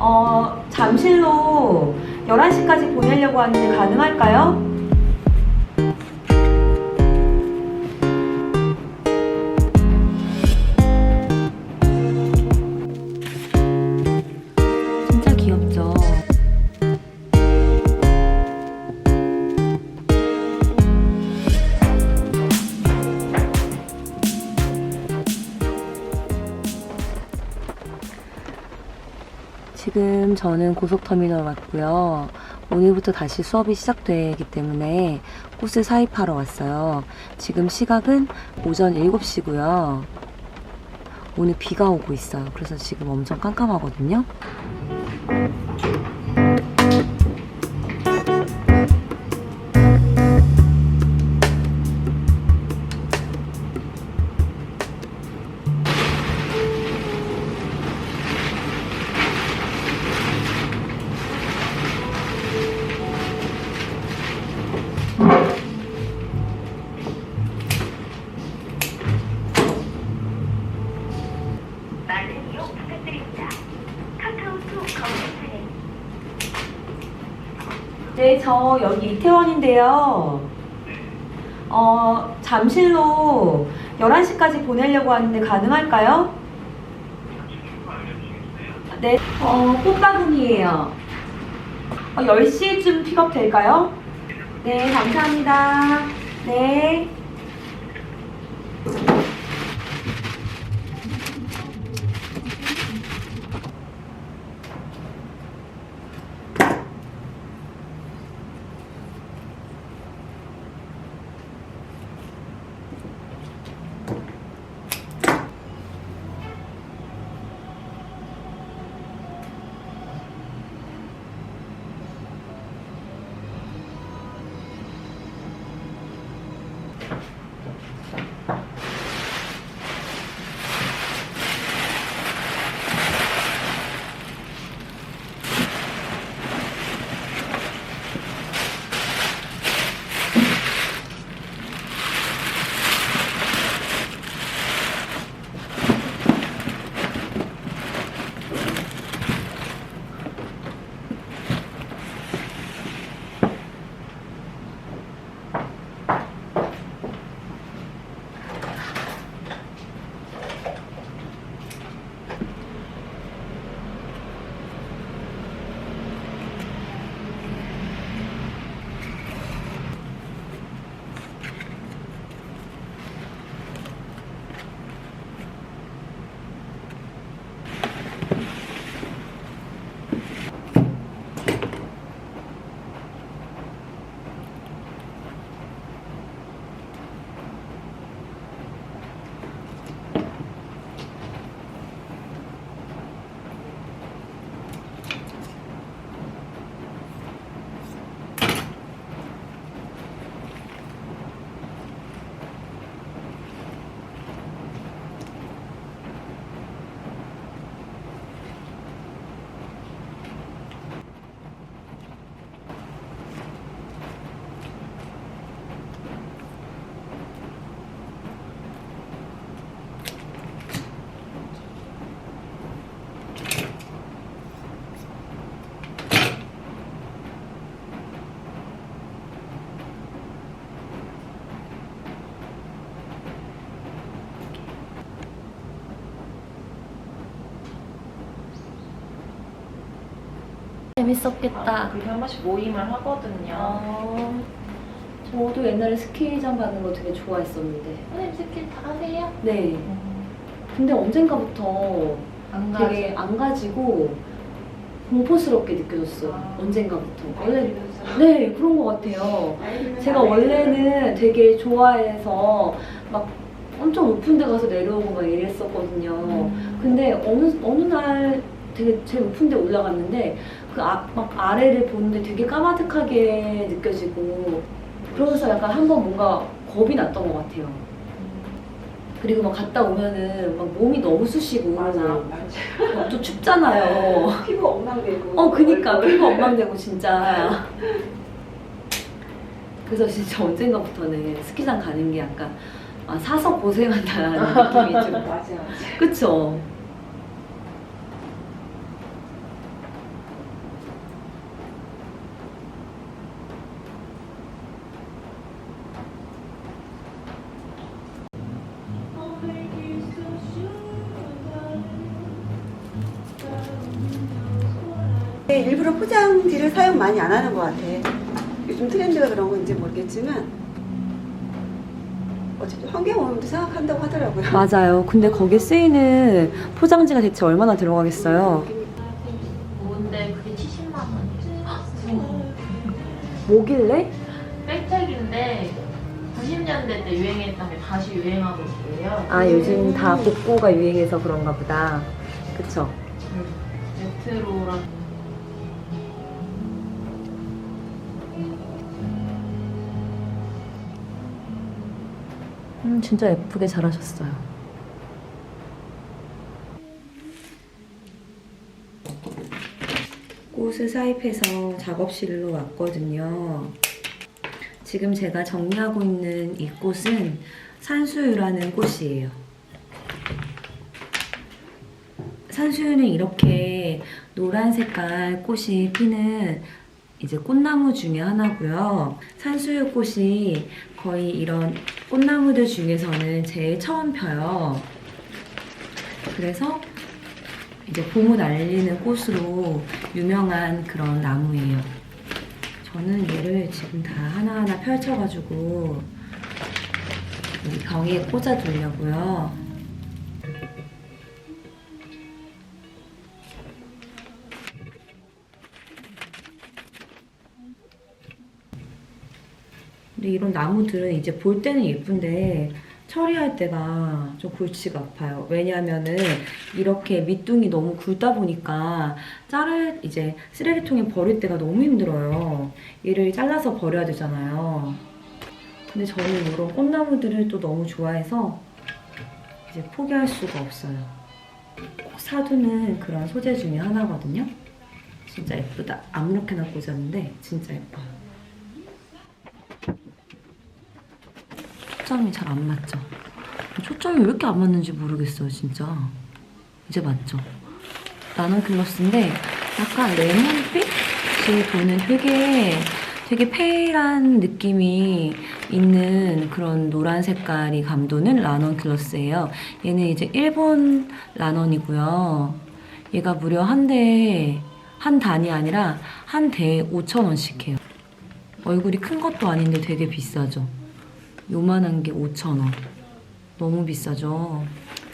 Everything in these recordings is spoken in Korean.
어, 잠실로 11시까지 보내려고 하는데 가능할까요? 지금 저는 고속터미널 왔고요. 오늘부터 다시 수업이 시작되기 때문에 꽃을 사입하러 왔어요. 지금 시각은 오전 7시고요. 오늘 비가 오고 있어요. 그래서 지금 엄청 깜깜하거든요. 네, 저 여기 이태원인데요. 어, 잠실로 11시까지 보내려고 하는데 가능할까요? 네, 어, 꽃바구니예요. 어, 10시쯤 픽업 될까요? 네, 감사합니다. 네. 재밌었겠다. 그게 한 번씩 모임을 하거든요. 어, 저도 옛날에 스키장 가는 거 되게 좋아했었는데. 선생님 스킬 다 하세요? 네. 근데 언젠가부터 안 되게 안 가지고 공포스럽게 느껴졌어요. 아. 언젠가부터. 원래 네 그런 것 같아요. 제가 원래는 되게 좋아해서 막 엄청 높은 데 가서 내려오고 막 이랬었거든요. 음. 근데 어느 어느 날 되게 제일 높은 데 올라갔는데 그 앞 막 아래를 보는데 되게 까마득하게 느껴지고 그러면서 약간 한번 뭔가 겁이 났던 것 같아요. 그리고 막 갔다 오면은 막 몸이 너무 쑤시고 맞아, 맞아. 막또 춥잖아요. 피부 엉망되고. 어, 그니까 피부 엉망되고 진짜. 그래서 진짜 언젠가부터는 스키장 가는 게 약간 아, 사서 고생한다는 느낌이 좀 맞아, 맞아. 그쵸? 일부러 포장지를 사용 많이 안 하는 것 같아. 요즘 트렌드가 그런 건지 모르겠지만 어차피 환경오염도 생각한다고 하더라고요. 맞아요. 근데 거기에 쓰이는 포장지가 대체 얼마나 들어가겠어요? 뭔데 그게 70만 원이지? 뭐길래? 백팩인데 90년대 때 유행했던 게 다시 유행하고 있대요. 아 요즘 다 복고가 유행해서 그런가 보다. 그쵸? 레트로랑 음 진짜 예쁘게 잘하셨어요. 꽃을 사입해서 작업실로 왔거든요. 지금 제가 정리하고 있는 이 꽃은 산수유라는 꽃이에요. 산수유는 이렇게 노란 색깔 꽃이 피는 이제 꽃나무 중에 하나고요. 산수유 꽃이 거의 이런 꽃나무들 중에서는 제일 처음 펴요. 그래서 이제 봄을 알리는 꽃으로 유명한 그런 나무예요. 저는 얘를 지금 다 하나하나 펼쳐가지고 병에 꽂아두려고요. 이런 나무들은 이제 볼 때는 예쁜데 처리할 때가 좀 골치가 아파요. 왜냐하면은 이렇게 밑둥이 너무 굵다 보니까 자를 이제 쓰레기통에 버릴 때가 너무 힘들어요. 얘를 잘라서 버려야 되잖아요. 근데 저는 이런 꽃나무들을 또 너무 좋아해서 이제 포기할 수가 없어요. 꼭 사두는 그런 소재 중에 하나거든요. 진짜 예쁘다. 아무렇게나 꽂았는데 진짜 예뻐요. 초점이 잘 안 맞죠? 초점이 왜 이렇게 안 맞는지 모르겠어요, 진짜. 이제 맞죠? 나는 글러스인데 약간 레몬빛이 도는 되게 되게 페일한 느낌이 있는 그런 노란 색깔이 감도는 라넌 글러스예요. 얘는 이제 일본 라넌이고요. 얘가 무려 한 대에 한 단이 아니라 한 대에 5,000원씩 해요. 얼굴이 큰 것도 아닌데 되게 비싸죠. 요만한 게 5,000원. 너무 비싸죠.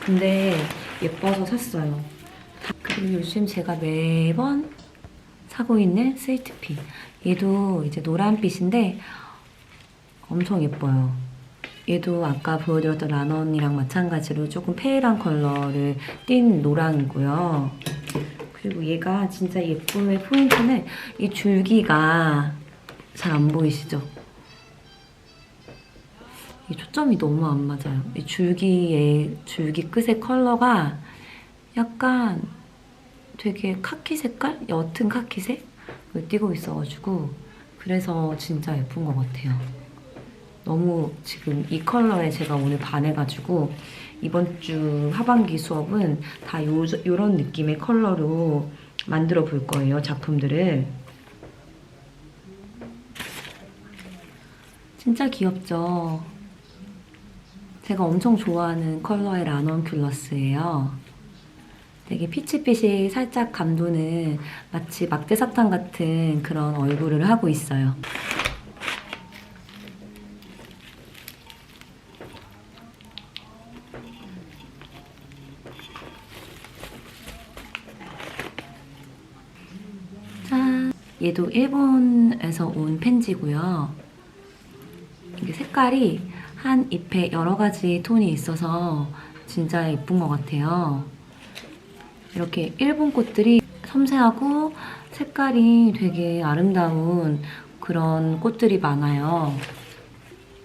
근데 예뻐서 샀어요. 그리고 요즘 제가 매번 사고 있는 스위트피. 얘도 이제 노란빛인데 엄청 예뻐요. 얘도 아까 보여드렸던 라넌이랑 마찬가지로 조금 페일한 컬러를 띤 노랑이고요. 그리고 얘가 진짜 예쁨의 포인트는 이 줄기가 잘 안 보이시죠? 이 초점이 너무 안 맞아요. 이 줄기의 줄기 끝의 컬러가 약간 되게 카키 색깔? 옅은 카키색? 띄고 있어가지고 그래서 진짜 예쁜 것 같아요. 너무 지금 이 컬러에 제가 오늘 반해가지고 이번 주 하반기 수업은 다 요, 요런 느낌의 컬러로 만들어 볼 거예요, 작품들을. 진짜 귀엽죠? 제가 엄청 좋아하는 컬러의 라넌큘러스예요. 되게 피치빛이 살짝 감도는 마치 막대사탕 같은 그런 얼굴을 하고 있어요. 짠! 얘도 일본에서 온 펜지고요. 이게 색깔이 한 잎에 여러 가지 톤이 있어서 진짜 예쁜 것 같아요. 이렇게 일본 꽃들이 섬세하고 색깔이 되게 아름다운 그런 꽃들이 많아요.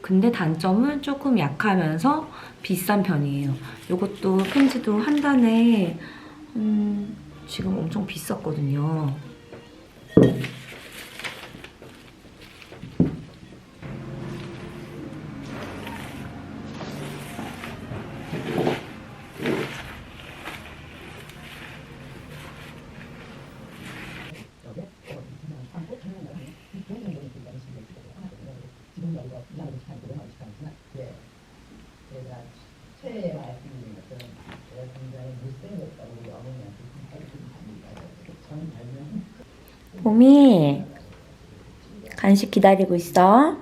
근데 단점은 조금 약하면서 비싼 편이에요. 이것도 펜지도 한 단에 음, 지금 엄청 비쌌거든요. 제가 최애 말씀드린 것은 제가 굉장히 못생겼다고 우리 어머니한테 좀 밝힌 겁니다. 저는 별명 봄이 간식 기다리고 있어.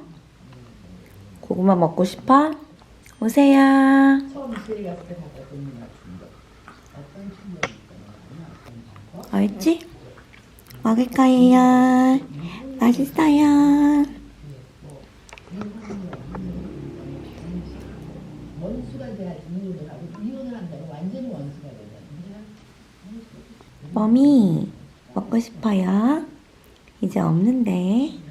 고구마 먹고 싶어? 오세요. 알지? 먹을 거예요. 맛있어요. mom이 먹고 싶어요. 이제 없는데.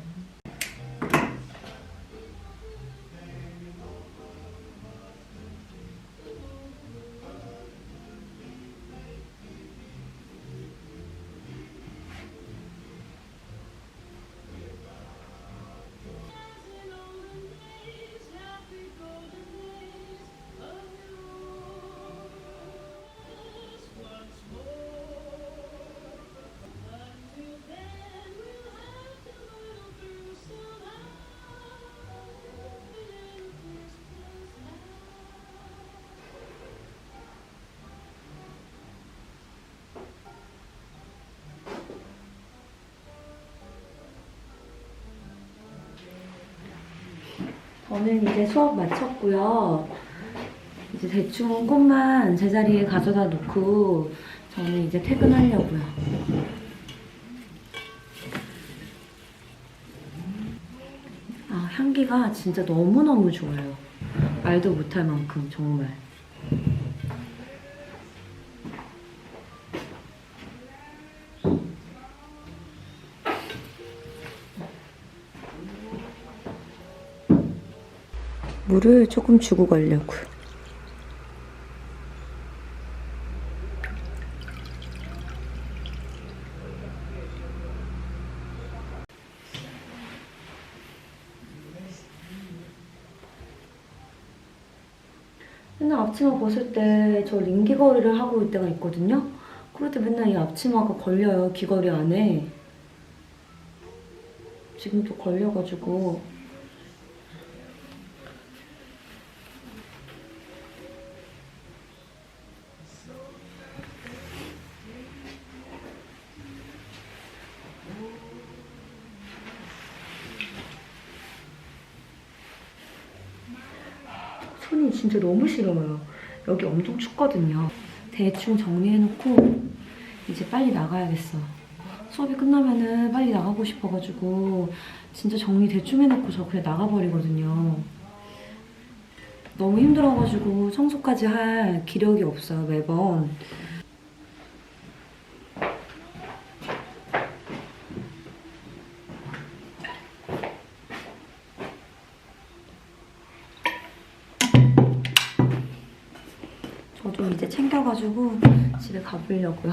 저는 이제 수업 마쳤고요. 이제 대충 꽃만 제자리에 가져다 놓고 저는 이제 퇴근하려고요. 아, 향기가 진짜 너무너무 좋아요. 말도 못할 만큼 정말. 물을 조금 주고 가려고. 맨날 앞치마 벗을 때 저 링 귀걸이를 하고 올 때가 있거든요. 그럴 때 맨날 이 앞치마가 걸려요, 귀걸이 안에. 지금 또 걸려가지고 손이 진짜 너무 시려워요. 여기 엄청 춥거든요. 대충 정리해놓고 이제 빨리 나가야겠어. 수업이 끝나면은 빨리 나가고 싶어가지고 진짜 정리 대충 해놓고 저 그냥 나가버리거든요. 너무 힘들어가지고 청소까지 할 기력이 없어요, 매번. 저도 이제 챙겨가지고 집에 가보려고요.